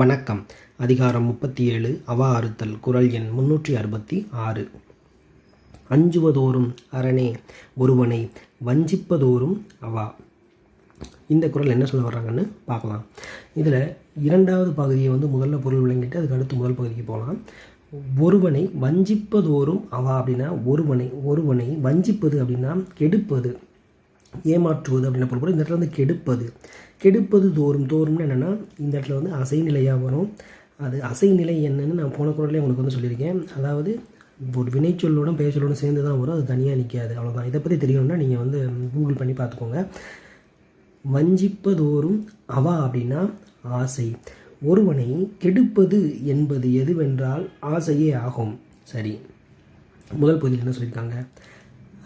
வணக்கம். அதிகாரம் முப்பத்தி ஏழு அவா அறுத்தல் குரல் எண் முன்னூற்றி அறுபத்தி ஆறு. அஞ்சுவதோறும் அரணே ஒருவனை வஞ்சிப்பதோறும் அவா. இந்த குரல் என்ன சொல்ல வர்றாங்கன்னு பார்க்கலாம். இதில் இரண்டாவது பகுதியை வந்து முதல்ல பொருள் விளங்கிட்டு அதுக்கு அடுத்து முதல் பகுதிக்கு போகலாம். ஒருவனை வஞ்சிப்பதோறும் அவா அப்படின்னா ஒருவனை ஒருவனை வஞ்சிப்பது அப்படின்னா கெடுப்பது. ஏமாற்றுவது அப்படின்னு பொருள் இந்த இடத்துல வந்து கெடுப்பது. கெடுப்பது தோறும் தோறும்னு என்னென்னா இந்த இடத்துல வந்து அசைநிலையாக வரும். அது அசைநிலை என்னன்னு நான் போன குரல்லே உங்களுக்கு வந்து சொல்லியிருக்கேன். அதாவது ஒரு வினைச்சொல்லோட பெயர்ச்சொல்லோட சேர்ந்து தான் வரும். அது தனியாக நிற்காது அவ்வளோதான் இதை பற்றி தெரியணும்னா நீங்கள் வந்து கூகுள் பண்ணி பார்த்துக்கோங்க. வஞ்சிப்பதோறும் அவா அப்படின்னா ஆசை. ஒருவனை கெடுப்பது என்பது எதுவென்றால் ஆசையே ஆகும். சரி. முதல் பகுதியில் என்ன சொல்லியிருக்காங்க?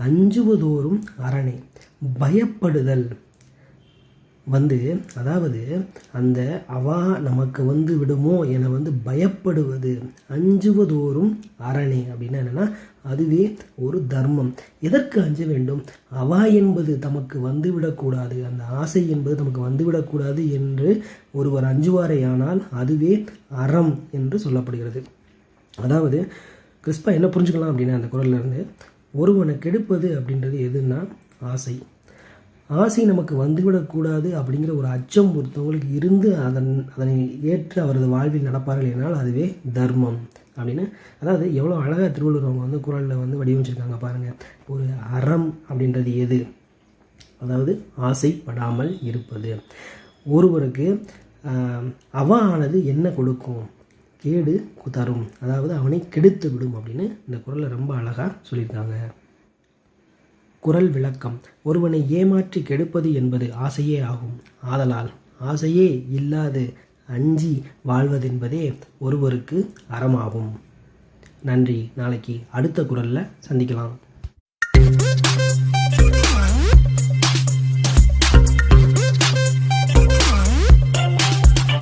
அஞ்சுவதோறும் அரணை பயப்படுதல். வந்து அதாவது அந்த அவா நமக்கு வந்து விடுமோ என வந்து பயப்படுவது. அஞ்சுவதோறும் அரணே அப்படின்னா என்னென்னா அதுவே ஒரு தர்மம். எதற்கு அஞ்ச வேண்டும்? அவா என்பது தமக்கு வந்துவிடக்கூடாது. அந்த ஆசை என்பது நமக்கு வந்துவிடக்கூடாது என்று ஒருவர் அஞ்சுவாரேயானால் அதுவே அறம் என்று சொல்லப்படுகிறது. அதாவது கிறிஸ்பா என்ன புரிஞ்சுக்கலாம் அப்படின்னா அந்த குரல்ல இருந்து ஒருவனை கெடுப்பது அப்படின்றது எதுன்னா ஆசை. ஆசை நமக்கு வந்துவிடக்கூடாது அப்படிங்கிற ஒரு அச்சம் ஒருத்தவங்களுக்கு இருந்து அதன் அதனை ஏற்று அவரது வாழ்வில் நடப்பார்கள் என்றால் அதுவே தர்மம். அப்படின்னு அதாவது எவ்வளோ அழகாக திருவள்ளுவர் அவங்க வந்து குரலில் வந்து வடிவமைச்சிருக்காங்க பாருங்கள் ஒரு அறம் அப்படின்றது எது? அதாவது ஆசைப்படாமல் இருப்பது. ஒருவருக்கு ஆஹ், ஆனது என்ன கொடுக்கும்? கேடு தரும். அதாவது அவனை கெடுத்து விடும் அப்படின்னு இந்த குரலில் ரொம்ப அழகாக சொல்லியிருக்காங்க. குரல் விளக்கம். ஒருவனை ஏமாற்றி கெடுப்பது என்பது ஆசையே ஆகும். ஆதலால் ஆசையே இல்லாது அஞ்சி வாழ்வதென்பதே ஒருவருக்கு அறமாகும். நன்றி. நாளைக்கு அடுத்த குரலில் சந்திக்கலாம்.